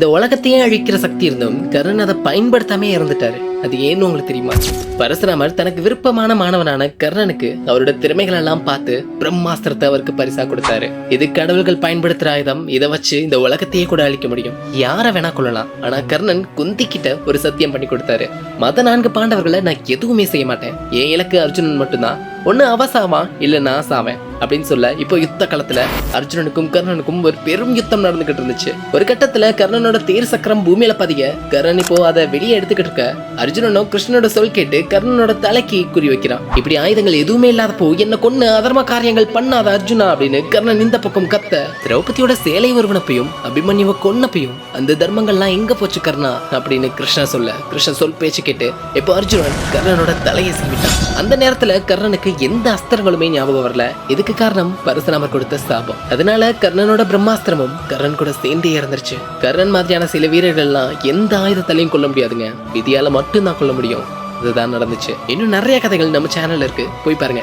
இந்த உலகத்தையே அழிக்கிற சக்தி இருந்தும் கர்ணன் அதை பயன்படுத்தாமே இறந்துட்டாரு. அது ஏன்னு உங்களுக்கு தெரியுமா? பரசுராமர் தனக்கு விருப்பமான மாணவனான கர்ணனுக்கு அவரோட திறமைகள் எல்லாம் பார்த்து பிரம்மாஸ்திரத்தை அவருக்கு பரிசா கொடுத்தாரு. இது கடவுள்கள் பயன்படுத்துற ஆயுதம். இதை வச்சு இந்த உலகத்தையே கூட அழிக்க முடியும். யாரை வேணா கொள்ளலாம் ஆனா கர்ணன் குந்தி கிட்ட ஒரு சத்தியம் பண்ணி கொடுத்தாரு. மத நான்கு பாண்டவர்களை நான் எதுவுமே செய்ய மாட்டேன். என் இலக்கு அர்ஜுனன் மட்டும்தான். ஒண்ணு அவ சாவான் இல்ல நான் சாவேன் அப்படின்னு சொல்ல இப்போ யுத்த காலத்துல அர்ஜுனனுக்கும் கர்ணனுக்கும் ஒரு பெரும் யுத்தம் நடந்துகிட்டு இருந்துச்சு. ஒரு கட்டத்துல கர்ணனோட தேர் சக்கரம் பூமியில பதிய கர்ணன் இப்போ அதை வெளியே எடுத்துக்கிட்டு இருக்க அர்ஜுனனும் கிருஷ்ணனோட சொல் கேட்டு கர்ணனோட தலைக்கு குறி வைக்கிறான். இப்படி ஆயுதங்கள் எதுவுமே இல்லாதப்போ என்ன கொன்னு அதர்ம காரியங்கள் பண்ணாத அர்ஜுனா அப்படின்னு கர்ணன் இந்த பக்கம் கத்த திரௌபதியோட சேலை ஒருவனப்பையும் அபிமன்யுவை கொன்னப்பையும் அந்த தர்மங்கள்லாம் எங்க போச்சு கர்ணா? அப்படின்னு கிருஷ்ணா சொல்ல கிருஷ்ணன் சொல் பேச்சு கேட்டு இப்போ அர்ஜுனன் கர்ணனோட தலையை சீவிட்டான்? அந்த நேரத்துல கர்ணனுக்கு எந்த அஸ்திரங்களுமே ஞாபகம் வரல. இதுக்கு காரணம் பரசுராமர் கொடுத்த சாபம். அதனால கர்ணனோட பிரம்மாஸ்திரமும் கர்ணன் கூட சேர்ந்தே இறந்துருச்சு. கர்ணன் மாதிரியான சில வீரர்கள்லாம் எந்த ஆயுதத்தாலையும் கொல்ல முடியாதுங்க. விதியால மட்டும்தான் கொள்ள முடியும். இதுதான் நடந்துச்சு. இன்னும் நிறைய கதைகள் நம்ம சேனல்ல இருக்கு. போய் பாருங்க.